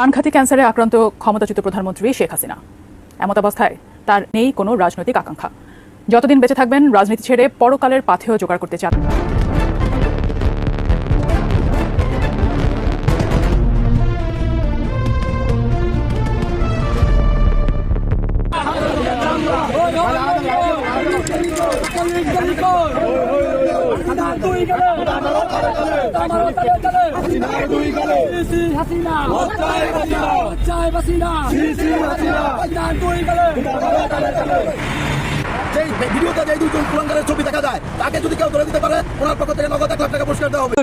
প্রাণঘাতী ক্যান্সারে আক্রান্ত ক্ষমতাচ্যুত প্রধানমন্ত্রী শেখ হাসিনা। এমতাবস্থায় তার নেই কোনো রাজনৈতিক আকাঙ্ক্ষা। যতদিন বেঁচে থাকবেন, রাজনীতি ছেড়ে পরকালের পাথেও জোগাড় করতে চান।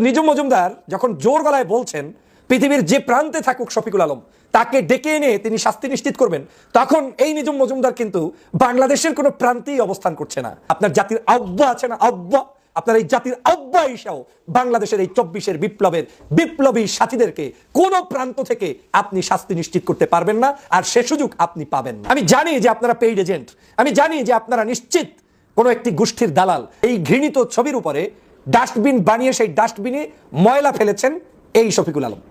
নিজুম মজুমদার যখন জোর গলায় বলছেন, পৃথিবীর যে প্রান্তে থাকুক শফিকুল আলম, তাকে ডেকে এনে তিনি শাস্তি নিশ্চিত করবেন, তখন এই নিজুম মজুমদার কিন্তু বাংলাদেশের কোনো প্রান্তেই অবস্থান করছে না। আপনার জাতির আব্বা আছে না আব্বা? আপনার এই জাতির আব্বা হিসাও বাংলাদেশের এই চব্বিশের বিপ্লবের বিপ্লবী সাথীদেরকে কোন প্রান্ত থেকে আপনি শাস্তি নিশ্চিত করতে পারবেন না, আর সে সুযোগ আপনি পাবেন না। আমি জানি যে আপনারা পেইড এজেন্ট আমি জানি যে আপনারা নিশ্চিত কোনো একটি গোষ্ঠীর দালাল এই ঘৃণিত ছবির উপরে ডাস্টবিন বানিয়ে সেই ডাস্টবিনে ময়লা ফেলেছেন এই শফিকুল আলম।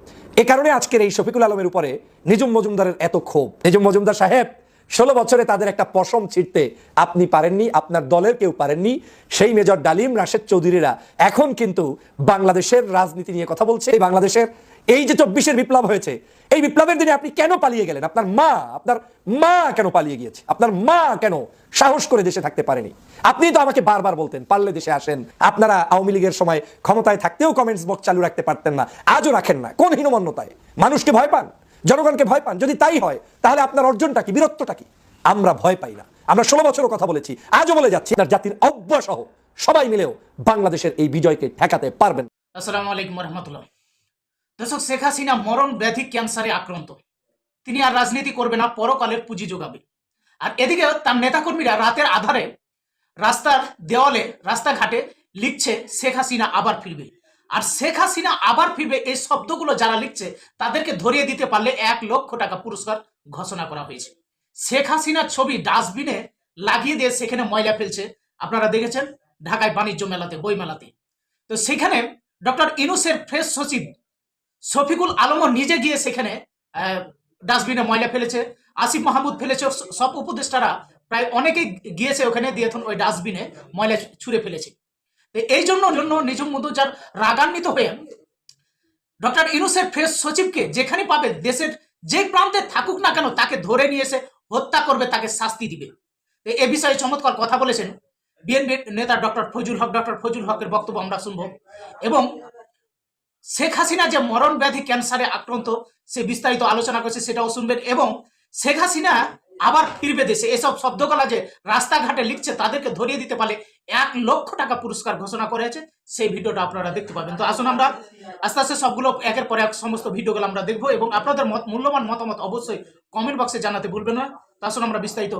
এ কারণে আজকের এই শফিকুল আলমের উপরে নিজুম মজুমদারের এত ক্ষোভ। নিজুম মজুমদার সাহেব ষোলো বছরে তাদের একটা পশম ছিঁড়তে আপনি পারেননি, আপনার দলের কেউ পারেননি। সেই মেজর ডালিম রাশেদ চৌধুরীরা এখন কিন্তু বাংলাদেশের রাজনীতি নিয়ে কথা বলছে। এই বাংলাদেশের এই যে চব্বিশের বিপ্লব হয়েছে, এই বিপ্লবের দিনে আপনি কেন পালিয়ে গেলেন? আপনার মা আপনার মা কেন পালিয়ে গিয়েছে? আপনার মা কেন সাহস করে দেশে থাকতে পারেনি? আপনি তো আমাকে বারবার বলতেন, পারলে দেশে আসেন। আপনারা আওয়ামী লীগের সময় ক্ষমতায় থাকতেও কমেন্টস বক্স চালু রাখতে পারতেন না। আজও রাখেন না। কোন হীনমন্যতায়? মানুষকে ভয় পান? জনগণকে ভয় পান, যদি তাই হয়, তাহলে আপনার অর্জনটা কি, বীরত্বটা কি? আমরা ভয় পাই না। আমরা ষোলো বছরও কথা বলেছি, আজও বলে যাচ্ছি, আপনার জাতির অব্যসহ সবাই মিলেও বাংলাদেশের এই বিজয়কে ঠেকাতে পারবেন। আসসালামু আলাইকুম রহমতুল্লাহ। দর্শক, শেখ হাসিনা মরণ ব্যাধি ক্যান্সারে আক্রান্ত। তিনি আর রাজনীতি করবে না, পরকালের পুঁজি যোগাবে। আর এদিকে তার নেতাকর্মীরা রাতের আধারে রাস্তার দেওয়ালে, রাস্তাঘাটে লিখছে, শেখ হাসিনা আবার ফিরবে। আর শেখ হাসিনা আবার ফিরবে, এই শব্দগুলো যারা লিখছে, তাদেরকে ধরিয়ে দিতে পারলে এক লক্ষ টাকা পুরস্কার ঘোষণা করা হয়েছে। শেখ হাসিনার ছবি ডাস্টবিনে লাগিয়ে দিয়ে সেখানে ময়লা ফেলছে। আপনারা দেখেছেন ঢাকায় বাণিজ্য মেলাতে, বই মেলাতে। তো সেখানে ডক্টর ইনুসের ফ্রেশ সচিব শফিকুল আলমও নিজে গিয়ে সেখানে ডাস্টবিনে ময়লা ফেলেছে। আসিফ মাহমুদ ফেলেছে। সব উপদেষ্টারা প্রায় অনেকেই গিয়েছে ওখানে, দিয়ে ওই ডাস্টবিনে ময়লা ছুঁড়ে ফেলেছে। এই জন্য জন্য নিজম মধুজার রাগান্বিত হয়ে ডক্টর ইনুসের ফ্রেশ সচিবকে যেখানে পাবে, দেশের যে প্রান্তে থাকুক না কেন, তাকে ধরে নিয়ে এসে হত্যা করবে, তাকে শাস্তি দিবে। এ বিষয়ে চমৎকার কথা বলেছেন বিএনপি নেতা ডক্টর ফজুল হক। ডক্টর ফজুল হকের বক্তব্য আমরা শুনব। এবং শেখ হাসিনা যে মরণ ব্যাধি ক্যান্সারে আক্রান্ত, সে বিস্তারিত আলোচনা করছে, সেটাও শুনবেন। এবং শেখ হাসিনা আবার ফিরবে দেশে। এসব শব্দকলা যে রাস্তাঘাটে লিখছে, তাদেরকে ধরিয়ে দিতে পারলে এক লক্ষ টাকা পুরস্কার ঘোষণা করেছে সেই ভিডিওটা আপনারা দেখতে পাবেন। তো আসুন আমরা আস্তে আস্তে সবগুলো একের পর এক সমস্ত ভিডিওগুলো আমরা দেখব এবং আপনাদের মত, মূল্যবান মতামত অবশ্যই কমেন্ট বক্সে জানাতে ভুলবেন না। তো আসুন আমরা বিস্তারিত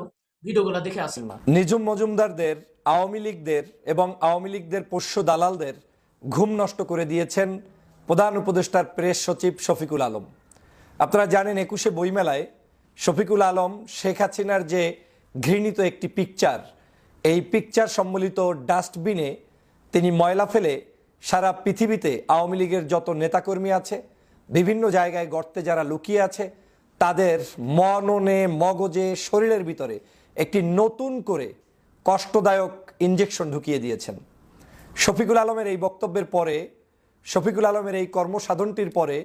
ভিডিওগুলো দেখে আসি। নিজুম মজুমদারদের, আওয়ামী লীগদের এবং আওয়ামী লীগদের পোষ্য দালালদের ঘুম নষ্ট করে দিয়েছেন প্রধান উপদেষ্টার প্রেস সচিব শফিকুল আলম। আপনারা জানেন একুশে বইমেলায় শফিকুল আলম, শেখ হাসিনার যে ঘৃণিত একটি পিকচার এই পিকচার সম্বলিত ডাস্টবিনে তিনি ময়লা ফেলে সারা পৃথিবীতে আওয়ামী লীগের যত নেতাকর্মী আছে, বিভিন্ন জায়গায় গর্তে যারা লুকিয়ে আছে, তাদের মননে, মগজে, শরীরের ভিতরে একটি নতুন করে কষ্টদায়ক ইঞ্জেকশন ঢুকিয়ে দিয়েছেন। শফিকুল আলমের এই বক্তব্যের পরে, শফিকুল আলমের এই কর্মসাধনটির পরে,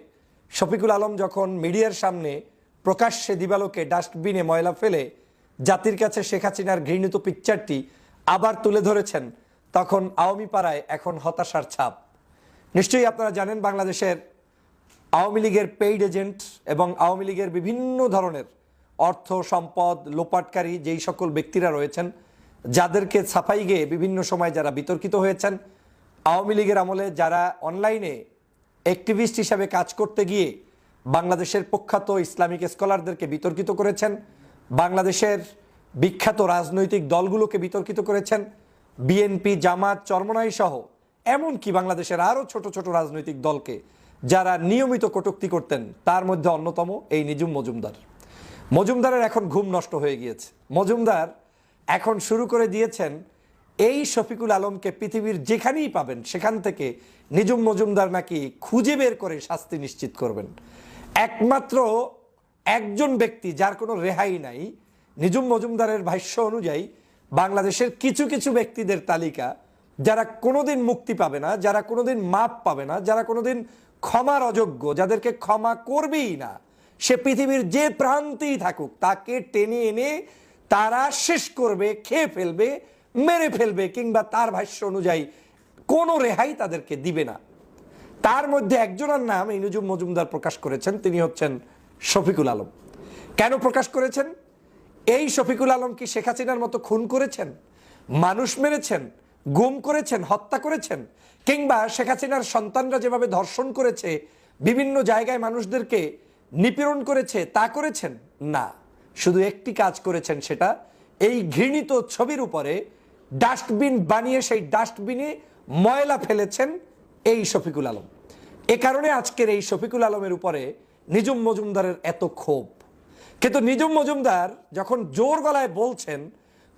শফিকুল আলম যখন মিডিয়ার সামনে প্রকাশ্যে দিবালোকে ডাস্টবিনে ময়লা ফেলে জাতির কাছে শেখ হাসিনার ঘৃণিত পিকচারটি আবার তুলে ধরেছেন, তখন আওয়ামী পাড়ায় এখন হতাশার ছাপ। নিশ্চয়ই আপনারা জানেন বাংলাদেশের আওয়ামী লীগের পেইড এজেন্ট এবং আওয়ামী লীগের বিভিন্ন ধরনের অর্থ সম্পদ, লোপাটকারী যেই সকল ব্যক্তিরা রয়েছেন, যাদেরকে ছাপাই গিয়ে বিভিন্ন সময় যারা বিতর্কিত হয়েছেন, আওয়ামী লীগের আমলে যারা অনলাইনে অ্যাক্টিভিস্ট হিসাবে কাজ করতে গিয়ে বাংলাদেশের প্রখ্যাত ইসলামিক স্কলারদেরকে বিতর্কিত করেছেন, বাংলাদেশের বিখ্যাত রাজনৈতিক দলগুলোকে বিতর্কিত করেছেন, বিএনপি, জামাত, চরমনাই সহ এমনকি বাংলাদেশের আরও ছোট ছোট রাজনৈতিক দলকে যারা নিয়মিত কটুক্তি করতেন, তার মধ্যে অন্যতম এই নিজুম মজুমদার। মজুমদারের এখন ঘুম নষ্ট হয়ে গিয়েছে। মজুমদার এখন শুরু করে দিয়েছেন, এই শফিকুল আলমকে পৃথিবীর যেখানেই পাবেন, সেখান থেকে নিজুম মজুমদার নাকি খুঁজে বের করে শাস্তি নিশ্চিত করবেন। একমাত্র একজন ব্যক্তি যার কোনো রেহাই নাই। নিজুম মজুমদারের ভাষ্য অনুযায়ী বাংলাদেশের কিছু কিছু ব্যক্তিদের তালিকা যারা কোনোদিন মুক্তি পাবে না, যারা কোনোদিন মাপ পাবে না, যারা কোনোদিন ক্ষমার অযোগ্য, যাদেরকে ক্ষমা করবেই না, সে পৃথিবীর যে প্রান্তেই থাকুক, তাকে টেনে এনে তারা শেষ করবে, খেয়ে ফেলবে, মেরে ফেলবে, কিংবা তার ভাষ্য অনুযায়ী কোনো রেহাই তাদেরকে দিবে না। তার মধ্যে একজনের নাম এই নজুম মজুমদার প্রকাশ করেছেন, তিনি হচ্ছেন শফিকুল আলম। কেন প্রকাশ করেছেন? এই শফিকুল আলম কি শেখ হাসিনার মতো খুন করেছেন? মানুষ মেরেছেন? গুম করেছেন? হত্যা করেছেন? কিংবা শেখ হাসিনার সন্তানরা যেভাবে ধর্ষণ করেছে, বিভিন্ন জায়গায় মানুষদেরকে নিপীড়ন করেছে, তা করেছেন? না। শুধু একটি কাজ করেছেন সেটা, এই ঘৃণিত ছবির উপরে ডাস্টবিন বানিয়ে, সেই ডাস্টবিনে ময়লা ফেলেছেন এই শফিকুল আলম। এ কারণে আজকের এই শফিকুল আলমের উপরে নিজুম মজুমদারের এত ক্ষোভ। কিন্তু নিজুম মজুমদার যখন জোর গলায় বলছেন,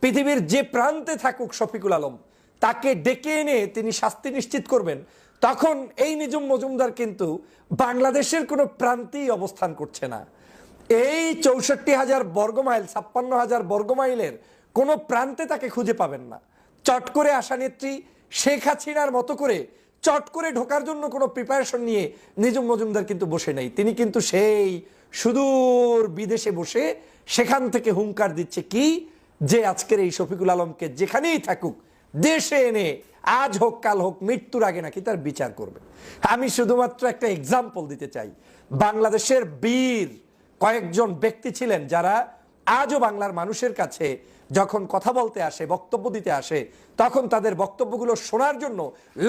পৃথিবীর যে প্রান্তে থাকুক শফিকুল আলম, তাকে ডেকে এনে তিনি শাস্তি নিশ্চিত করবেন, তখন এই নিজুম মজুমদার কিন্তু বাংলাদেশের কোনো প্রান্তেই অবস্থান করছে না। এই চৌষট্টি হাজার বর্গমাইল, ছাপ্পান্ন হাজার বর্গমাইলের কোনো প্রান্তে তাকে খুঁজে পাবেন না। চট করে আসা নেত্রী শেখ হাসিনার মতো করে চট করে ঢোকার জন্য কোনো প্রিপারেশন নিয়ে নিজম মজুমদার কিন্তু বসে নেই। তিনি কিন্তু সেই সুদূর বিদেশে বসে সেখান থেকে হুঙ্কার দিচ্ছে কি যে আজকের এই শফিকুল আলমকে যেখানেই থাকুক, দেশে এনে আজ হোক, কাল হোক, মৃত্যুর আগে নাকি তার বিচার করবে। আমি শুধুমাত্র একটা এক্সাম্পল দিতে চাই। বাংলাদেশের বীর কয়েকজন ব্যক্তি ছিলেন যারা আজও বাংলার মানুষের কাছে যখন কথা বলতে আসে, বক্তব্য দিতে আসে, তখন তাদের বক্তব্যগুলো শোনার জন্য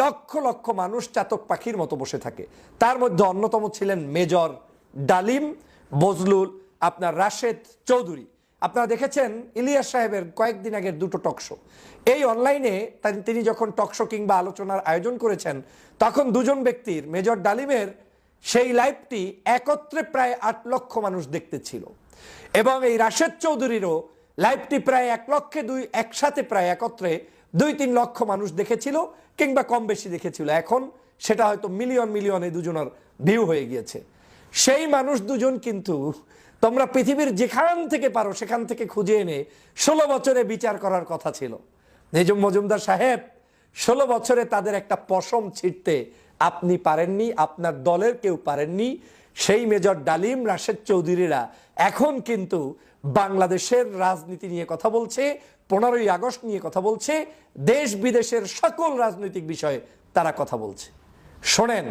লক্ষ লক্ষ মানুষ চাতক পাখির মতো বসে থাকে। তার মধ্যে অন্যতম ছিলেন মেজর ডালিম বজলুল, আপনার রাশেদ চৌধুরী। আপনারা দেখেছেন ইলিয়াস সাহেবের কয়েকদিন আগের দুটো টকশো এই অনলাইনে তিনি যখন টকশো কিংবা আলোচনার আয়োজন করেছেন, তখন দুজন ব্যক্তির, মেজর ডালিমের, সেই লাইভটি একত্রে প্রায় আট লক্ষ মানুষ দেখতে ছিল। এবং এই রাশেদ চৌধুরীরও লাইভটি প্রায় এক লক্ষে দুই, একসাথে প্রায় একত্রে দুই, তিন লক্ষ মানুষ দেখেছিল কিংবা কম বেশি দেখেছিল। এখন সেটা হয়তো মিলিয়ন, মিলিয়নে দুজনের ভিউ হয়ে গিয়েছে। সেই মানুষ দুজন কিন্তু তোমরা পৃথিবীর যেখান থেকে পারো সেখান থেকে খুঁজে এনে ষোলো বছরে বিচার করার কথা ছিল। নিজম মজুমদার সাহেব, ষোলো বছরে তাদের একটা পশম ছিটতে আপনি পারেননি, আপনার দলের কেউ পারেননি সেই মেজর ডালিম রাশেদ চৌধুরীরা এখন কিন্তু বাংলাদেশের রাজনীতি নিয়ে কথা বলছে, পনেরোই আগস্ট নিয়ে কথা বলছে, দেশ বিদেশের সকল রাজনৈতিক বিষয়ে তারা কথা বলছে। শোনেন,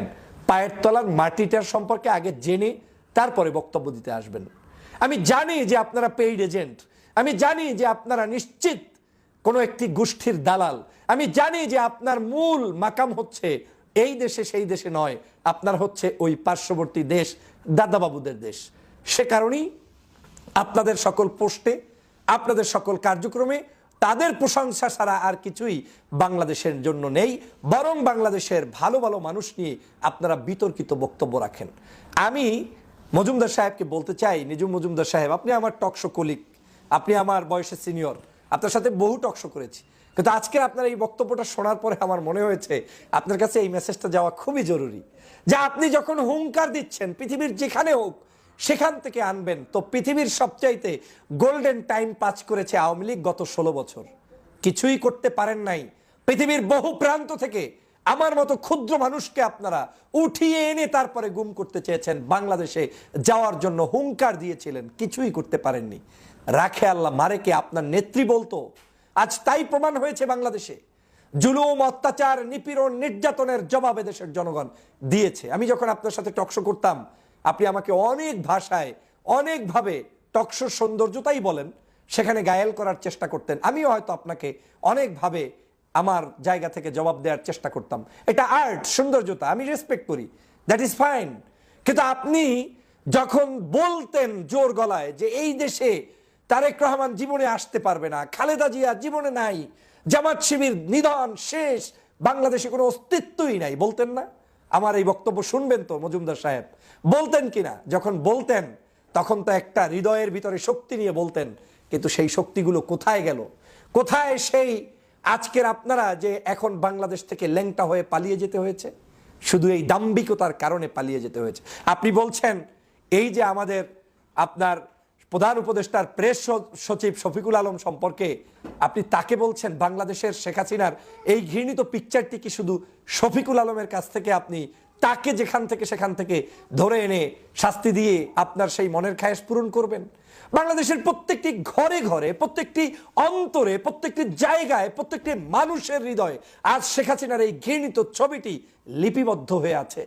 পায়ের তলার মাটিটার সম্পর্কে আগে জেনে তারপরে বক্তব্য দিতে আসবেন। আমি জানি যে আপনারা পেইড এজেন্ট আমি জানি যে আপনারা নিশ্চিত কোনো একটি গোষ্ঠীর দালাল, আমি জানি যে আপনার মূল মাকাম হচ্ছে এই দেশে সেই দেশে নয়, আপনার হচ্ছে ওই পার্শ্ববর্তী দেশ, দাদাবাবুদের দেশ। সে কারণেই আপনাদের সকল পোস্টে আপনাদের সকল কার্যক্রমে তাদের প্রশংসা ছাড়া আর কিছুই বাংলাদেশের জন্য নেই, বরং বাংলাদেশের ভালো ভালো মানুষ নিয়ে আপনারা বিতর্কিত বক্তব্য রাখেন। আমি মজুমদার সাহেবকে বলতে চাই নিজুম মজুমদার সাহেব, আপনি আমার টকশো কলিক আপনি আমার বয়সের সিনিয়র, আপনার সাথে বহু টকশো করেছি। কিন্তু আজকে আপনার এই বক্তব্যটা শোনার পরে আমার মনে হয়েছে আপনার কাছে এই মেসেজটা যাওয়া খুবই জরুরি। যে আপনি যখন হুঙ্কার দিচ্ছেন, পৃথিবীর যেখানে হোক, সেখান থেকে আনবেন। তো পৃথিবীর সবচাইতে গোল্ডেন টাইম পাস করেছে আওয়ামী লীগ গত ষোলো বছর। কিছুই করতে পারেন নাই। পৃথিবীর বহু প্রান্ত থেকে আমার মতো ক্ষুদ্র মানুষকে আপনারা উঠিয়ে এনে তারপরে গুম করতে চেয়েছেন। বাংলাদেশে যাওয়ার জন্য হুঙ্কার দিয়েছিলেন। কিছুই করতে পারেননি। রাখে আল্লাহ মারেকে আপনার নেত্রী বলতো আজ তাই প্রমাণ হয়েছে বাংলাদেশে। জুলুম, অত্যাচার, নিপীড়ন, নির্যাতনের জবাবে দেশের জনগণ দিয়েছে। আমি যখন আপনার সাথে টকশো করতাম, আপনি আমাকে অনেক ভাষায়, অনেকভাবে টকশোর সৌন্দর্যতাই বলেন, সেখানে গায়েল করার চেষ্টা করতেন। আমিও হয়তো আপনাকে অনেকভাবে আমার জায়গা থেকে জবাব দেওয়ার চেষ্টা করতাম। এটা আর্ট, সৌন্দর্যতা, আমি রেসপেক্ট করি। দ্যাট ইজ ফাইন কিন্তু আপনি যখন বলতেন জোর গলায় যে এই দেশে তারেক রহমান জীবনে আসতে পারবে না, খালেদা জিয়া জীবনে নাই, জামাত শিবির নিধন শেষ, বাংলাদেশে কোনো অস্তিত্বই নাই, বলতেন না? আমার এই বক্তব্য শুনবেন তো, মজুমদার সাহেব। বলতেন কিনা? যখন বলতেন, তখন তো একটা হৃদয়ের ভিতরে শক্তি নিয়ে বলতেন, কিন্তু সেই শক্তিগুলো কোথায় গেল? কোথায় সেই আজকের আপনারা যে এখন বাংলাদেশ থেকে ল্যাংটা হয়ে পালিয়ে যেতে হয়েছে? শুধু এই দাম্ভিকতার কারণে পালিয়ে যেতে হয়েছে। আপনি বলছেন, এই যে আমাদের আপনার প্রধান উপদেষ্টার প্রেস সচিব শফিকুল আলম সম্পর্কে আপনি তাকে বলছেন, বাংলাদেশের শেখ হাসিনার এই ঘৃণিত পিকচারটি কি শুধু শফিকুল আলমের কাছ থেকে আপনি তাকে যেখান থেকে সেখান থেকে ধরে এনে শাস্তি দিয়ে আপনার সেই মনের খায়েশ পূরণ করবেন? বাংলাদেশের প্রত্যেকটি ঘরে ঘরে, প্রত্যেকটি অন্তরে, প্রত্যেকটি জায়গায়, প্রত্যেকটি মানুষের হৃদয়ে আজ শেখ হাসিনার এই ঘৃণিত ছবিটি লিপিবদ্ধ হয়ে আছে।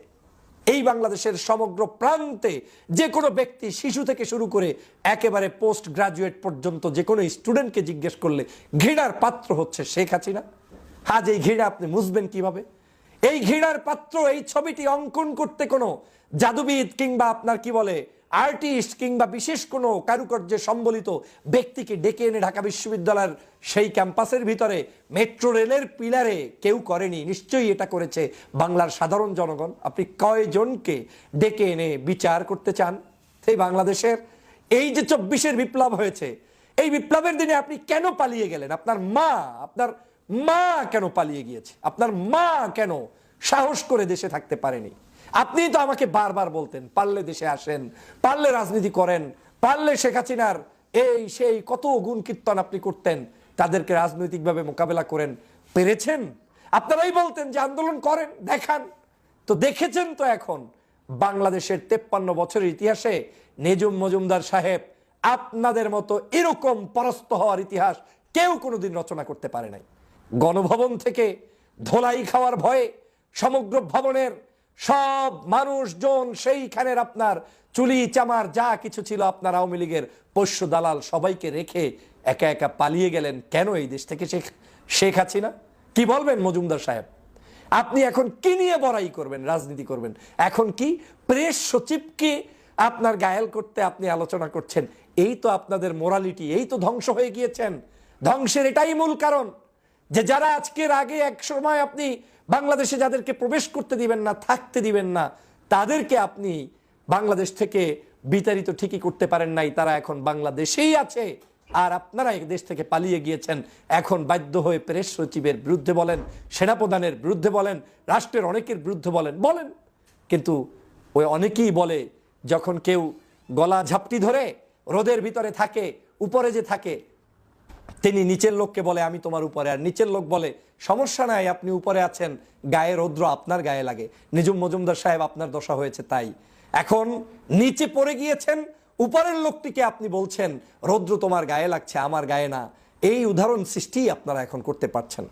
এই বাংলাদেশের সমগ্র প্রান্তে যে কোনো ব্যক্তি শিশু থেকে শুরু করে একেবারে পোস্ট গ্রাজুয়েট পর্যন্ত যে কোনো স্টুডেন্টকে জিজ্ঞেস করলে ঘৃণার পাত্র হচ্ছে শেখ হাসিনা। আজ এই ঘৃণা আপনি মুসবেন কীভাবে? এই ঘৃণার পাত্র, এই ছবিটি অঙ্কন করতে কোনো জাদুবিদ কিংবা আপনার কি বলে আর্টিস্ট কিংবা বিশেষ কোনো কারুকার্যে সম্বলিত ব্যক্তিকে ডেকে এনে ঢাকা বিশ্ববিদ্যালয়ের সেই ক্যাম্পাসের ভিতরে মেট্রো রেলের পিলারে কেউ করেনি। নিশ্চয়ই এটা করেছে বাংলার সাধারণ জনগণ। আপনি কয়জনকে ডেকে এনে বিচার করতে চান? সেই বাংলাদেশের এই যে চব্বিশের বিপ্লব হয়েছে, এই বিপ্লবের দিনে আপনি কেন পালিয়ে গেলেন? আপনার মা আপনার মা কেন পালিয়ে গিয়েছে? আপনার মা কেন সাহস করে দেশে থাকতে পারেনি? আপনি তো আমাকে বারবার বলতেন, পারলে দেশে আসেন, পারলে রাজনীতি করেন, পারলে শেখ হাসিনার এই সেই কত গুণ কীর্তন আপনি করতেন, তাদেরকে রাজনৈতিকভাবে মোকাবেলা করেন, পেরেছেন? আপনারাই বলতেন যে আন্দোলন করেন, দেখান। তো দেখেছেন তো এখন, বাংলাদেশের তেপ্পান্ন বছরের ইতিহাসে নেজুম মজুমদার সাহেব আপনাদের মতো এরকম পরস্ত হওয়ার ইতিহাস কেউ কোনোদিন রচনা করতে পারে নাই। গণভবন থেকে ধোলাই খাওয়ার ভয়ে সমগ্র ভবনের সব মানুষজন সেইখানের আপনার চুলি চামার যা কিছু ছিল আপনার আওয়ামী লীগের পোষ্য দালাল সবাইকে রেখে একা একা পালিয়ে গেলেন কেন এই দেশ থেকে শেখ শেখ হাসিনা? কি বলবেন মজুমদার সাহেব? আপনি এখন কি নিয়ে বড়াই করবেন, রাজনীতি করবেন? এখন কি প্রেস সচিবকে আপনার গায়েল করতে আপনি আলোচনা করছেন? এই তো আপনাদের মোরালিটি এই তো ধ্বংস হয়ে গিয়েছেন। ধ্বংসের এটাই মূল কারণ যে যারা আজকের আগে এক সময় আপনি বাংলাদেশে যাদেরকে প্রবেশ করতে দিবেন না, থাকতে দিবেন না, তাদেরকে আপনি বাংলাদেশ থেকে বিতাড়িত ঠিকই করতে পারেন নাই, তারা এখন বাংলাদেশেই আছে। আর আপনারা দেশ থেকে পালিয়ে গিয়েছেন, এখন বাধ্য হয়ে প্রেস সচিবের বিরুদ্ধে বলেন, সেনাপ্রধানের বিরুদ্ধে বলেন, রাষ্ট্রের অনেকের বিরুদ্ধে বলেন বলেন। কিন্তু ওই অনেকেই বলে, যখন কেউ গলা ঝাপটি ধরে, রোদের ভিতরে থাকে, উপরে যে থাকে তিনি নিচের লোককে বলে, আমি তোমার উপরে। আর নিচের লোক বলে, সমস্যা নাই, আপনি উপরে আছেন। গায়ে রৌদ্র আপনার গায়ে লাগে। নিজুম মজুমদার সাহেব আপনার দশা হয়েছে তাই। এখন নিচে পড়ে গিয়েছেন, উপরের লোকটিকে আপনি বলছেন, রৌদ্র তোমার গায়ে লাগছে, আমার গায়ে না। এই উদাহরণ সৃষ্টি আপনারা এখন করতে পারছেন।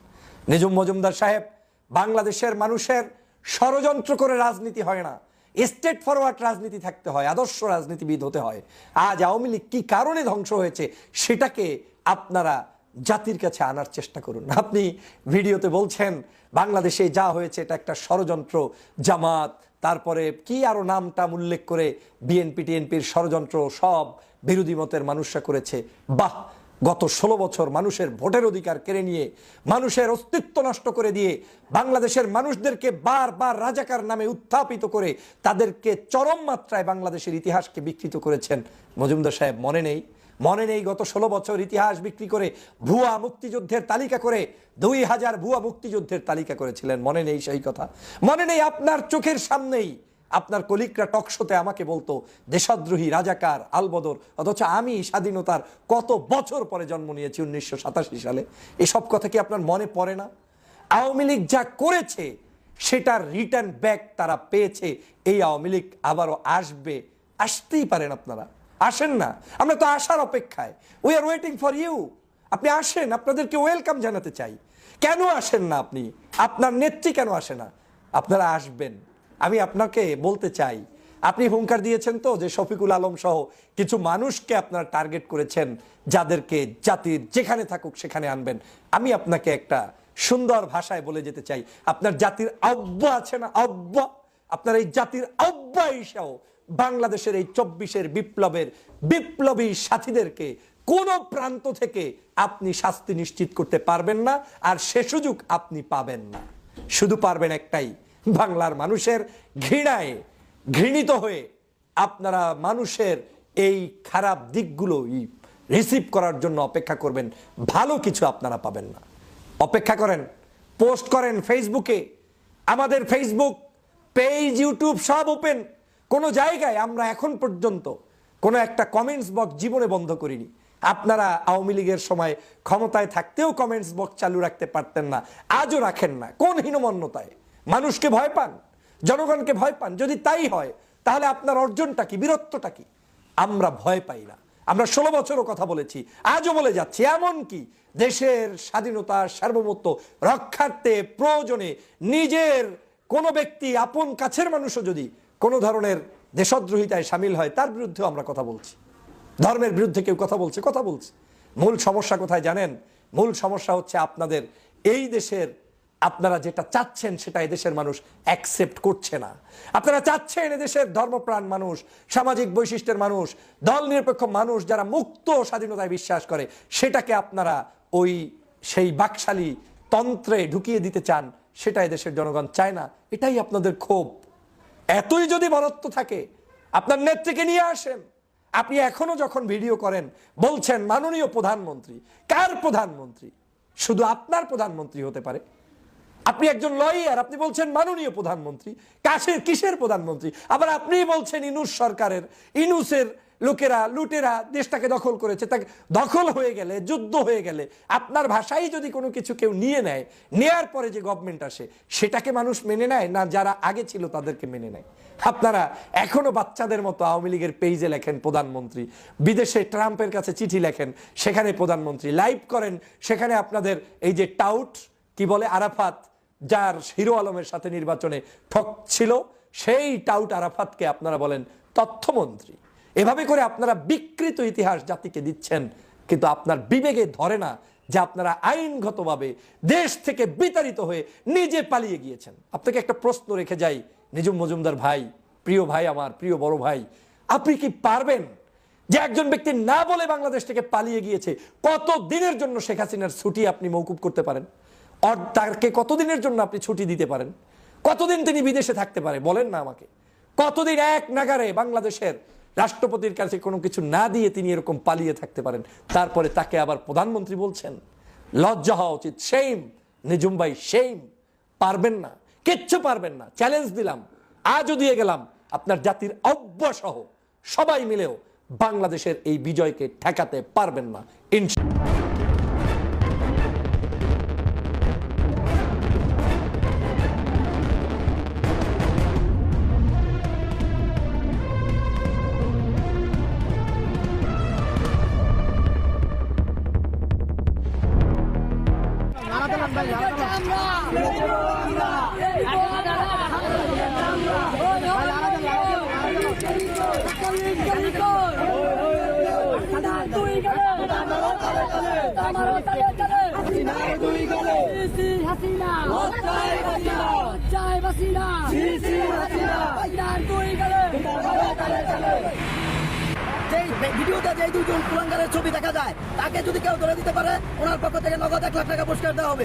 নিজুম মজুমদার সাহেব, বাংলাদেশের মানুষের ষড়যন্ত্র করে রাজনীতি হয় না। স্টেট ফরওয়ার্ড রাজনীতি থাকতে হয়, আদর্শ রাজনীতিবিদ হতে হয়। আজ আওয়ামী লীগ কি কারণে ধ্বংস হয়েছে, সেটাকে আপনারা জাতির কাছে আনার চেষ্টা করুন। আপনি ভিডিওতে বলছেন, বাংলাদেশে যা হয়েছে এটা একটা ষড়যন্ত্র, জামাত, তারপরে কি আরও নামটা উল্লেখ করে বিএনপি, টিএনপির ষড়যন্ত্র সব বিরোধী মতের মানুষরা করেছে। বাহ! গত ষোলো বছর মানুষের ভোটের অধিকার কেড়ে নিয়ে, মানুষের অস্তিত্ব নষ্ট করে দিয়ে, বাংলাদেশের মানুষদেরকে বারবার রাজাকার নামে উত্থাপিত করে, তাদেরকে চরম মাত্রায় বাংলাদেশের ইতিহাসকে বিকৃত করেছেন। মজুমদার সাহেব, মনে নেই? মনে নেই গত ষোলো বছর ইতিহাস বিক্রি করে ভুয়া মুক্তিযুদ্ধের তালিকা করে দুই হাজার ভুয়া মুক্তিযুদ্ধের তালিকা করেছিলেন। মনে নেই সেই কথা। মনে নেই আপনার চোখের সামনেই আপনার কলিকরা টকশোতে আমাকে বলতো, দেশদ্রোহী, রাজাকার, আলবদর, অথচ আমি স্বাধীনতার কত বছর পরে জন্ম নিয়েছি উনিশশো সাতাশি সালে। এসব কথা কি আপনার মনে পড়ে না? আওয়ামী লীগ যা করেছে, সেটার রিটার্ন ব্যাক তারা পেয়েছে। এই আওয়ামী লীগ আবারও আসবে। আসতেই পারেন আপনারা। আসেন না। আমরা তো আসার অপেক্ষায়। We are waiting for you আপনি আসেন, আপনাদেরকে ওয়েলকাম জানাতে চাই। কেন আসেন না আপনি? আপনার নেত্রী কেন আসে না? আপনারা আসবেন। আমি আপনাকে বলতে চাই, আপনি হুঙ্কার দিয়েছেন তো যে শফিকুল আলম সহ কিছু মানুষকে আপনারা টার্গেট করেছেন, যাদেরকে জাতির যেখানে থাকুক সেখানে আনবেন। আমি আপনাকে একটা সুন্দর ভাষায় বলে যেতে চাই। আপনার জাতির আব্বা আছে না আব্বা? আপনার এই জাতির আব্বা হিসাও বাংলাদেশের এই চব্বিশের বিপ্লবের বিপ্লবী সাথীদেরকে কোন প্রান্ত থেকে আপনি শাস্তি নিশ্চিত করতে পারবেন না, আর সে সুযোগ আপনি পাবেন না। শুধু পারবেন একটাই, বাংলার মানুষের ঘৃণায় ঘৃণিত হয়ে আপনারা মানুষের এই খারাপ দিকগুলো রিসিভ করার জন্য অপেক্ষা করবেন, ভালো কিছু আপনারা পাবেন না। অপেক্ষা করেন, পোস্ট করেন ফেসবুকে আমাদের ফেসবুক পেজ ইউটিউব সব ওপেন কোনো জায়গায় আমরা এখন পর্যন্ত কোনো একটা কমেন্টস বক্স জীবনে বন্ধ করিনি। আপনারা আওয়ামী লীগের সময় ক্ষমতায় থাকতেও কমেন্টস বক্স চালু রাখতে পারতেন না, আজও রাখেন না। কোন হীনমন্যতায়? মানুষকে ভয় পান? জনগণকে ভয় পান? যদি তাই হয়, তাহলে আপনার অর্জনটা কি, বীরত্বটা কি? আমরা ভয় পাই না। আমরা ষোলো বছরও কথা বলেছি, আজও বলে যাচ্ছি, এমন কি? দেশের স্বাধীনতা, সার্বভৌমত্ব রক্ষার্থে প্রয়োজনে নিজের কোনো ব্যক্তি, আপন কাছের মানুষও যদি কোনো ধরনের দেশদ্রোহিতায় সামিল হয়, তার বিরুদ্ধেও আমরা কথা বলছি। ধর্মের বিরুদ্ধে কেউ কথা বলছে কথা বলছে। মূল সমস্যা কোথায় জানেন? মূল সমস্যা হচ্ছে আপনাদের এই দেশের, আপনারা যেটা চাচ্ছেন সেটা এদেশের মানুষ অ্যাকসেপ্ট করছে না। আপনারা চাচ্ছেন এদেশের ধর্মপ্রাণ মানুষ, সামাজিক বৈশিষ্ট্যের মানুষ, দল নিরপেক্ষ মানুষ যারা মুক্ত স্বাধীনতায় বিশ্বাস করে, সেটাকে আপনারা ওই সেই বাকশালী তন্ত্রে ঢুকিয়ে দিতে চান, সেটা এদেশের জনগণ চায় না। এটাই আপনাদের ক্ষোভ। এতই যদি বরত্ব থাকে, আপনার নেত্রীকে নিয়ে আসেন। আপনি এখনও যখন ভিডিও করেন, বলছেন, মাননীয় প্রধানমন্ত্রী। কার প্রধানমন্ত্রী? শুধু আপনার প্রধানমন্ত্রী হতে পারে। আপনি একজন লয়ার, আপনি বলছেন, মাননীয় প্রধানমন্ত্রী। কাশের কিসের প্রধানমন্ত্রী? আবার আপনি বলছেন, ইনুস সরকারের, ইনুসের লোকেরা, লুটেরা দেশটাকে দখল করেছে। তাকে দখল হয়ে গেলে, যুদ্ধ হয়ে গেলে আপনার ভাষাই যদি কোনো কিছু কেউ নিয়ে নেয়, নেয়ার পরে যে গভর্নমেন্ট আসে, সেটাকে মানুষ মেনে নেয় না যারা আগে ছিল তাদেরকে মেনে নেয়? আপনারা এখনও বাচ্চাদের মতো আওয়ামী লীগের পেজে লেখেন প্রধানমন্ত্রী। বিদেশে ট্রাম্পের কাছে চিঠি লেখেন, সেখানে প্রধানমন্ত্রী লাইভ করেন। সেখানে আপনাদের এই যে টাউট কি বলে আরাফাত, যার হিরো আলমের সাথে নির্বাচনে ঠক ছিল, সেই টাউট আরাফাতকে আপনারা বলেন তথ্যমন্ত্রী। এভাবে করে আপনারা বিকৃত ইতিহাস জাতিকে দিচ্ছেন, কিন্তু আপনার বিবেকে ধরে না যে আপনারা আইনগতভাবে দেশ থেকে বিতাড়িত হয়ে নিজে পালিয়ে গিয়েছেন। আপনাকে একটা প্রশ্ন রেখে যাই নিজুম মজুমদার ভাই, প্রিয় ভাই আমার, প্রিয় বড় ভাই, আপনি কি পারবেন যে একজন ব্যক্তি না বলে বাংলাদেশ থেকে পালিয়ে গিয়েছে, কত দিনের জন্য শেখ হাসিনার ছুটি আপনি মৌকুব করতে পারেন? অর, তাকে কতদিনের জন্য আপনি ছুটি দিতে পারেন? কতদিন তিনি বিদেশে থাকতে পারে? বলেন না আমাকে। কতদিন এক নাগারে বাংলাদেশের রাষ্ট্রপতির কাছে কোনো কিছু না দিয়ে তিনি এরকম পালিয়ে থাকতে পারেন। তারপরে তাকে আবার প্রধানমন্ত্রী বলছেন, লজ্জা হওয়া উচিত সেইম নিজুম ভাই সেইম পারবেন না, কিচ্ছু পারবেন না চ্যালেঞ্জ দিলাম, আজও দিয়ে গেলাম, আপনার জাতির অব্যসহ সবাই মিলেও বাংলাদেশের এই বিজয়কে ঠেকাতে পারবেন না ইনশা যেই ভিডিওতে যেই দুজন কুলাঙ্গারের ছবি দেখা যায় তাকে যদি কেউ ধরে দিতে পারে ওনার পক্ষ থেকে নগদ এক লাখ টাকা পুরস্কার দেওয়া হবে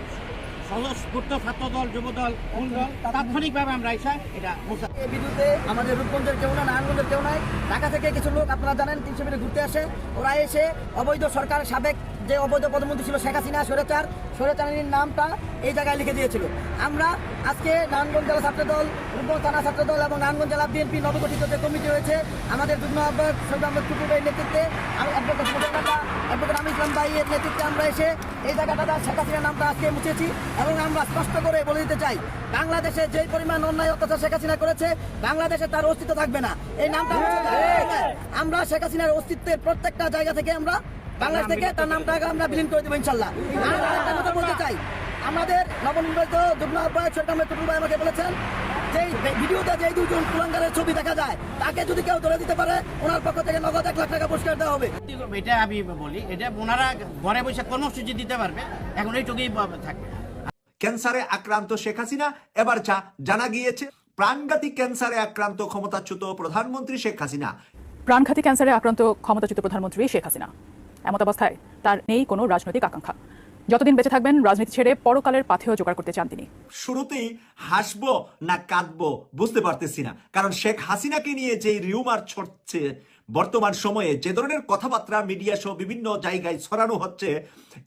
ছাত্র দল আমরা এটা আমাদের কেউ কেউ ঢাকা থেকে কিছু লোক আপনারা জানেন ঘুরতে আসে। ওরা এসে অবৈধ সাবেক যে অবৈধ ছিল নামটা এই জায়গায় লিখে দিয়েছিল। আমরা আজকে নারায়ণগঞ্জ জেলা ছাত্র দল রূপগঞ্জ থানা ছাত্র দল এবং নারায়ণগঞ্জ জেলা বিএনপি নবগঠিত যে কমিটি হয়েছে আমাদের যুগ্ম আহ্বায়ক সৈয়দ আহমেদ নেতৃত্বে আমি অ্যাডভোকেট অ্যাডভোকেট আমি ইসলাম ভাইয়ের নেতৃত্বে আমরা এসে এই জায়গাটা শেখ হাসিনার নামটা আজকে মুছেছি এবং আমরা স্পষ্ট করে বলে দিতে চাই বাংলাদেশে যে পরিমাণ অন্যায় অত্যাচার শেখ হাসিনা করেছে বাংলাদেশে তার অস্তিত্ব থাকবে না। এই নামটা আমরা শেখ হাসিনার অস্তিত্বের প্রত্যেকটা জায়গা থেকে আমরা বাংলাদেশ থেকে তার নামটাকে আমরা বিলীন করে দেবো ইনশাল্লাহ। আর একটা কথা বলতে চাই। আমাদের নবনির্বাচিত যুগ্ম আহ্বায়ক ভাই আমাকে বলেছেন যে ভিডিওতে যে দুজন কুলাঙ্গারের ছবি দেখা যায় তাকে যদি কেউ ধরে দিতে পারে ওনার পক্ষ থেকে নগদ এক লাখ টাকা পুরস্কার দেওয়া হবে। এটা আমি বলি এটা ওনারা ঘরে বসে কর্মসূচি দিতে পারবে এখন এইটুকুই থাকবে ক্যান্সারে আক্রান্ত শেখ হাসিনা এবার যা জানা গিয়েছে প্রাণঘাতী ক্যান্সারে আক্রান্ত ক্ষমতাচ্যুত প্রধানমন্ত্রী শেখ হাসিনা। প্রাণঘাতী ক্যান্সারে আক্রান্ত ক্ষমতাচ্যুত প্রধানমন্ত্রী শেখ হাসিনা। এমত অবস্থায় তার নেই কোনো রাজনৈতিক আকাঙ্ক্ষা। যতদিন বেঁচে থাকবেন, রাজনীতি ছেড়ে পরকালের পাথেও জোগাড় করতে চান তিনি। শুরুতেই হাসবো না কাঁদবো, বুঝতে পারতেছি না। কারণ শেখ হাসিনাকে নিয়ে যে রিউমার ছড়ছে বর্তমান সময়ে যে ধরনের কথাবার্তা মিডিয়া সহ বিভিন্ন জায়গায় ছড়ানো হচ্ছে,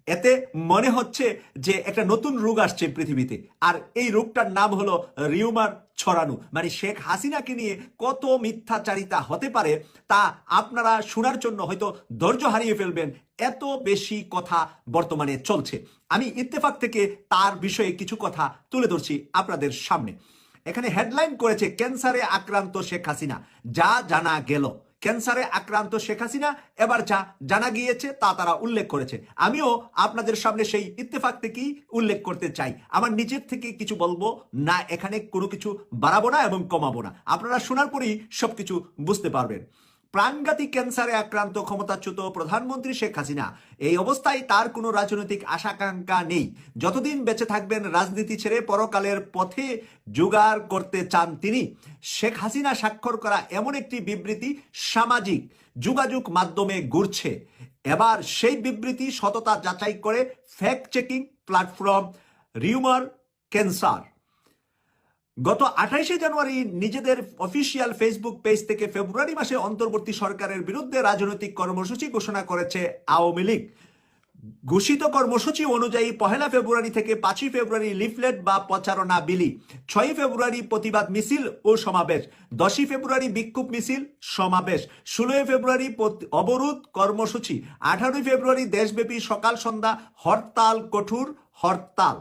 এতে মনে হচ্ছে যে একটা নতুন রোগ আসছে পৃথিবীতে। আর এই রোগটার নাম হলো রিউমার ছড়ানো। মানে শেখ হাসিনাকে নিয়ে কত মিথ্যাচারিতা হতে পারে, তা আপনারা শোনার জন্য হয়তো ধৈর্য হারিয়ে ফেলবেন। এত বেশি কথা বর্তমানে চলছে। আমি ইত্তেফাক থেকে তার বিষয়ে কিছু কথা তুলে ধরছি আপনাদের সামনে। এখানে হেডলাইন করেছে, ক্যান্সারে আক্রান্ত শেখ হাসিনা। যা জানা গেল। ক্যান্সারে আক্রান্ত শেখ হাসিনা, এবার যা জানা গিয়েছে তা তারা উল্লেখ করেছে। আমিও আপনাদের সামনে সেই ইত্তেফাক থেকেই উল্লেখ করতে চাই। আমার নিজের থেকে কিছু বলব, না এখানে কোনো কিছু বাড়াবো না এবং কমাবো না। আপনারা শোনার পরেই সবকিছু বুঝতে পারবেন। প্রাণঘাতী ক্যান্সারে আক্রান্ত ক্ষমতাচ্যুত প্রধানমন্ত্রী শেখ হাসিনা। এই অবস্থায় তার কোনো রাজনৈতিক আশাকাঙ্ক্ষা নেই। যতদিন বেঁচে থাকবেন রাজনীতি ছেড়ে পরকালের পথে জোগাড় করতে চান তিনি। শেখ হাসিনা স্বাক্ষর করা এমন একটি বিবৃতি সামাজিক যোগাযোগ মাধ্যমে ঘুরছে। এবার সেই বিবৃতি সততা যাচাই করে fact checking platform rumour scanner গত আঠাইশে জানুয়ারি নিজেদের অফিসিয়াল ফেসবুক পেজ থেকে ফেব্রুয়ারি মাসে অন্তর্বর্তী সরকারের বিরুদ্ধে রাজনৈতিক কর্মসূচি ঘোষণা করেছে আওয়ামী লীগ। ঘোষিত কর্মসূচি অনুযায়ী পহেলা ফেব্রুয়ারি থেকে পাঁচই ফেব্রুয়ারি লিফলেট বা প্রচারণা বিলি, ছয়ই ফেব্রুয়ারি প্রতিবাদ মিছিল ও সমাবেশ, দশই ফেব্রুয়ারি বিক্ষোভ মিছিল, সমাবেশ, ষোলোই ফেব্রুয়ারি অবরোধ কর্মসূচি, আঠারোই ফেব্রুয়ারি দেশব্যাপী সকাল সন্ধ্যা হরতাল, কঠোর হরতাল।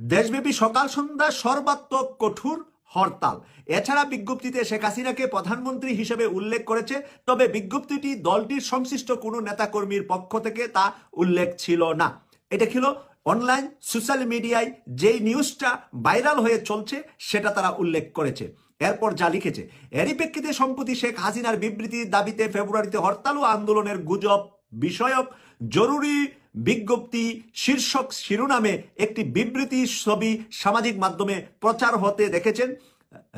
দেশব্যাপী সকাল সন্ধ্যা সর্বাত্মক কঠোর হরতাল। এছাড়া বিজ্ঞপ্তিতে শেখ হাসিনাকে প্রধানমন্ত্রী হিসেবে উল্লেখ করেছে, তবে বিজ্ঞপ্তিটি দলটির সংশ্লিষ্ট কোনো নেতাকর্মীর পক্ষ থেকে তা উল্লেখ ছিল না। এটা ছিল অনলাইন সোশ্যাল মিডিয়ায় যেই নিউজটা ভাইরাল হয়ে চলছে, সেটা তারা উল্লেখ করেছে। এরপর যা লিখেছে, এরই প্রেক্ষিতে সম্প্রতি শেখ হাসিনার বিবৃতির দাবিতে ফেব্রুয়ারিতে হরতাল ও আন্দোলনের গুজব বিষয়ক জরুরি বিজ্ঞপ্তি শীর্ষক শিরোনামে একটি বিবৃতি ছবি সামাজিক মাধ্যমে প্রচার হতে দেখেছেন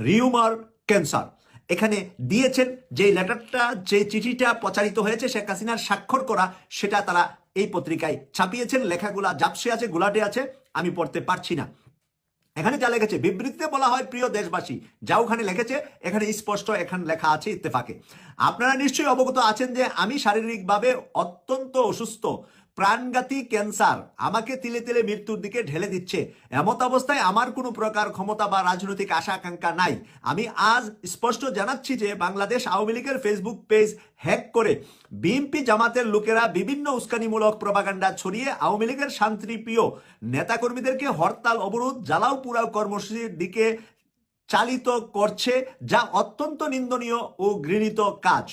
রিউমার ক্যান্সার। এখানে দিয়েছেন যে লেটারটা, যে চিঠিটা প্রচারিত হয়েছে শেখ হাসিনার স্বাক্ষর করা, সেটা তারা এই পত্রিকায় ছাপিয়েছেন। লেখাগুলা জাপসে আছে, গুলাটে আছে, আমি পড়তে পারছি না। এখানে যা লেগেছে, বিবৃতিতে বলা হয়, প্রিয় দেশবাসী, যা ওখানে লিখেছে এখানে স্পষ্ট, এখানে লেখা আছে ইত্তেফাকে। আপনারা নিশ্চয়ই অবগত আছেন যে আমি শারীরিকভাবে অত্যন্ত অসুস্থ। প্রাণঘাতী ক্যান্সার আমাকে তিলে তিলে মৃত্যুর দিকে ঢেলে দিচ্ছে। এমত অবস্থায় আমার কোনো প্রকার ক্ষমতা বা রাজনৈতিক আশা আকাঙ্ক্ষা নাই। আমি আজ স্পষ্ট জানাচ্ছি যে বাংলাদেশ আওয়ামী লীগের ফেসবুক পেজ হ্যাক করে বিএনপি জামাতের লোকেরা বিভিন্ন উস্কানিমূলক প্রপাগান্ডা ছড়িয়ে আওয়ামী লীগের শান্তিপ্রিয় নেতাকর্মীদেরকে হরতাল, অবরোধ, জ্বালাও পুরাও কর্মসূচির দিকে চালিত করছে, যা অত্যন্ত নিন্দনীয় ও ঘৃণিত কাজ।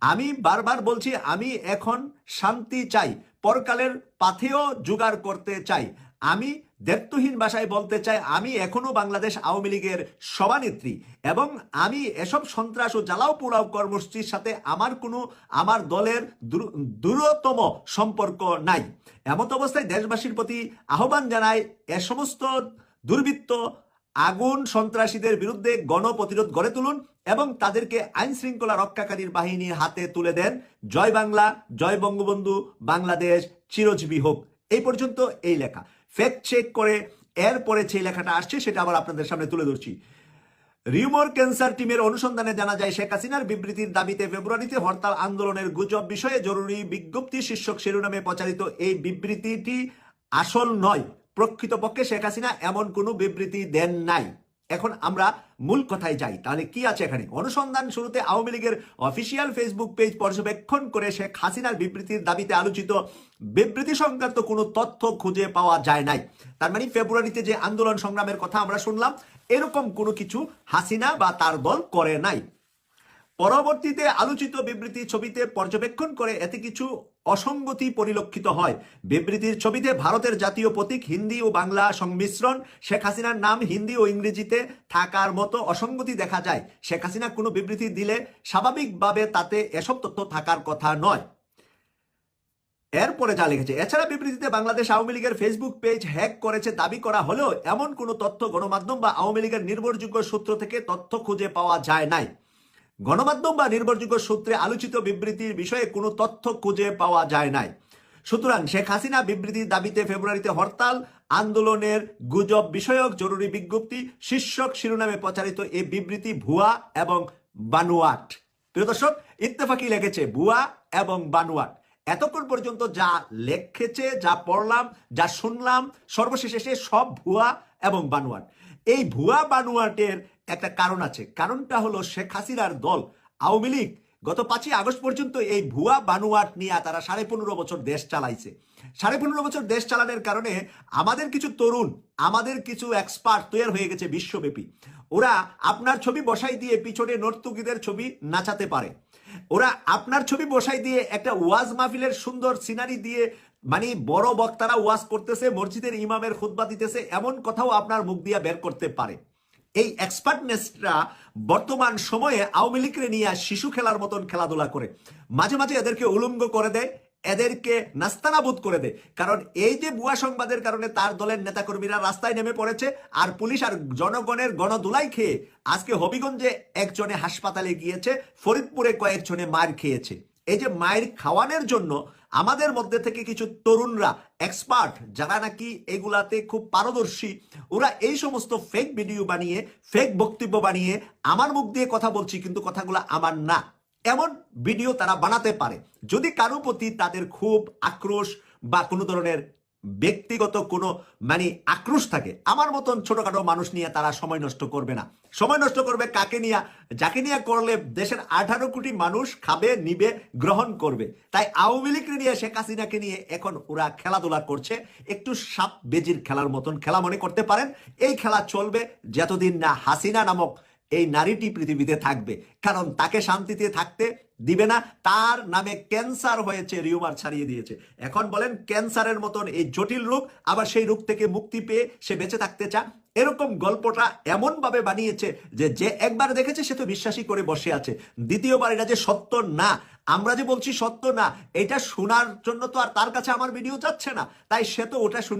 আমি বারবার বলছি, আমি এখন শান্তি চাই, পরকালের পাথেও জোগাড় করতে চাই। আমি দেবত্বহীন ভাষায় বলতে চাই, আমি এখনও বাংলাদেশ আওয়ামী লীগের সভানেত্রী এবং আমি এসব সন্ত্রাস ও জ্বালাও পোড়াও কর্মসূচির সাথে আমার কোনো, আমার দলের দূর- দূরতম সম্পর্ক নাই। এমত অবস্থায় দেশবাসীর প্রতি আহ্বান জানায় এ সমস্ত দুর্বৃত্ত আগুন সন্ত্রাসীদের বিরুদ্ধে গণপ্রতিরোধ গড়ে তুলুন এবং তাদেরকে আইন শৃঙ্খলা রক্ষাকারীর বাহিনীর হাতে তুলে দেন। জয় বাংলা, জয় বঙ্গবন্ধু, বাংলাদেশ, চিরজীবী হোক। এই পর্যন্ত এই লেখা। ফেক চেক করে এরপরে যে লেখাটা আসছে, সেটা আবার আপনাদের সামনে তুলে ধরছি। রিউমর ক্যান্সার টিমের অনুসন্ধানে জানা যায়, শেখ হাসিনার বিবৃতির দাবিতে ফেব্রুয়ারিতে হরতাল আন্দোলনের গুজব বিষয়ে জরুরি বিজ্ঞপ্তি শীর্ষক শিরোনামে প্রচারিত এই বিবৃতিটি আসল নয়। প্রকৃতপক্ষে শেখ হাসিনা এমন কোনো বিবৃতি দেন নাই। এখন আমরা মূল কথায় যাই। তাহলে কি আছে এখানে? অনুসন্ধান শুরুতে আওয়ামী লীগের অফিসিয়াল ফেসবুক পেজ পর্যবেক্ষণ করে শেখ হাসিনার বিবৃতির দাবিতে আলোচিত বিবৃতি সংক্রান্ত কোনো তথ্য খুঁজে পাওয়া যায় নাই। তার মানে ফেব্রুয়ারিতে যে আন্দোলন সংগ্রামের কথা আমরা শুনলাম, এরকম কোনো কিছু হাসিনা বা তার দল করে নাই। পরবর্তীতে আলোচিত বিবৃতি ছবিতে পর্যবেক্ষণ করে এতে কিছু অসঙ্গতি পরিলক্ষিত হয়। বিবৃতির ছবিতে ভারতের জাতীয় প্রতীক হিন্দি ও বাংলা সংমিশ্রণ, শেখ হাসিনার নাম হিন্দি ও ইংরেজিতে থাকার মতো অসঙ্গতি দেখা যায়। শেখ হাসিনা কোনো বিবৃতি দিলে স্বাভাবিকভাবে তাতে এসব তথ্য থাকার কথা নয়। এরপরে যা লিখেছে, এছাড়া বিবৃতিতে বাংলাদেশ আওয়ামী লীগের ফেসবুক পেজ হ্যাক করেছে দাবি করা হলেও এমন কোনো তথ্য গণমাধ্যম বা আওয়ামী লীগের নির্ভরযোগ্য সূত্র থেকে তথ্য খুঁজে পাওয়া যায় নাই। গণমাধ্যম বা নির্ভরযোগ্য সূত্রে আলোচিত বিবৃতির বিষয়ে কোনো তথ্য খুঁজে পাওয়া যায় নাই। সুতরাং শেখ হাসিনা বিবৃতির দাবিতে ফেব্রুয়ারিতে হরতাল, আন্দোলনের গুজব বিষয়ক জরুরি বিজ্ঞপ্তি, শীর্ষক শিরোনামে প্রচারিত এই বিবৃতি ভুয়া এবং বানুয়াট। প্রিয় দর্শক ইত্তেফাকি লেগেছে ভুয়া এবং বানুয়াট। এতক্ষণ পর্যন্ত যা লেখেছে, যা পড়লাম, যা শুনলাম, সর্বশেষে সব ভুয়া এবং বানুয়াট। এই ভুয়া বানুয়াটের একটা কারণ আছে। কারণটা হলো শেখ হাসিনার দল আওয়ামী লীগ গত পাঁচই আগস্ট পর্যন্ত এই ভুয়া বানুয়াট নিয়ে তারা সাড়ে পনেরো বছর দেশ চালাইছে। সাড়ে পনেরো বছর দেশ চালানোর কারণে আমাদের কিছু তরুণ, আমাদের কিছু এক্সপার্ট তৈরি হয়ে গেছে বিশ্বব্যাপী। ওরা আপনার ছবি বসাই দিয়ে পিছনে নর্তকীদের ছবি নাচাতে পারে। ওরা আপনার ছবি বসাই দিয়ে একটা ওয়াজ মাহফিলের সুন্দর সিনারি দিয়ে মানে বড় বক্তারা ওয়াজ করতেছে, মসজিদের ইমামের খুতবা দিতেছে, এমন কথাও আপনার মুখ দিয়ে বের করতে পারে। এই এক্সপার্টনেসরা বর্তমান সময়ে আওয়ামী লীগকে নিয়ে শিশু খেলার মতন খেলাধুলা করে। মাঝে মাঝে এদেরকে উলঙ্গ করে দেয়, এদেরকে নাস্তানাবুদ করে দেয়। কারণ এই যে ভুয়া সংবাদের কারণে তার দলের নেতাকর্মীরা রাস্তায় নেমে পড়েছে আর পুলিশ আর জনগণের গণদুলাই খেয়ে আজকে হবিগঞ্জে একজনে হাসপাতালে গিয়েছে, ফরিদপুরে কয়েকজনে মার খেয়েছে। এই যে মায়ের খাওয়ানোর জন্য আমাদের মধ্যে থেকে কিছু তরুণরা এক্সপার্ট যারা নাকি এগুলাতে খুব পারদর্শী, ওরা এই সমস্ত ফেক ভিডিও বানিয়ে ফেক বক্তব্য বানিয়ে আমার মুখ দিয়ে কথা বলছি, কিন্তু কথাগুলো আমার না। এমন ভিডিও তারা বানাতে পারে। যদি কারও প্রতি তাদের খুব আক্রোশ বা কোনো ধরনের ব্যক্তিগত কোনো মানে আক্রোশ থাকে। আমার মতন ছোটখাটো মানুষ নিয়ে তারা সময় নষ্ট করবে না। সময় নষ্ট করবে কাকে নিয়ে? যাকে নিয়ে করলে দেশের আঠারো কোটি মানুষ খাবে, নিবে, গ্রহণ করবে। তাই আওয়ামী লীগকে নিয়ে, শেখ হাসিনাকে নিয়ে এখন ওরা খেলাধুলা করছে। একটু সাপ বেজির খেলার মতন খেলা মনে করতে পারেন। এই খেলা চলবে যতদিন না হাসিনা নামক এই নারীটি পৃথিবীতে থাকবে। কারণ তাকে শান্তিতে থাকতে দিবে না, তার নামে ক্যান্সার হয়েছে, রিউমার ছাড়িয়ে দিয়েছে। এখন বলেন, ক্যান্সারের মতন এই জটিল রোগ আবার সেই রোগ থেকে মুক্তি পেয়ে সে বেঁচে থাকতে চা এরকম গল্পটা এমন ভাবে বানিয়েছে যে যে একবার দেখেছে, সে তো বিশ্বাসই করে বসে আছে। দ্বিতীয়বার এটা যে সত্য না, আমরা যে বলছি সত্য না, এটা শোনার জন্য তো আর তার কাছে আমার ভিডিও যাচ্ছে না। তাই সে তো ওটা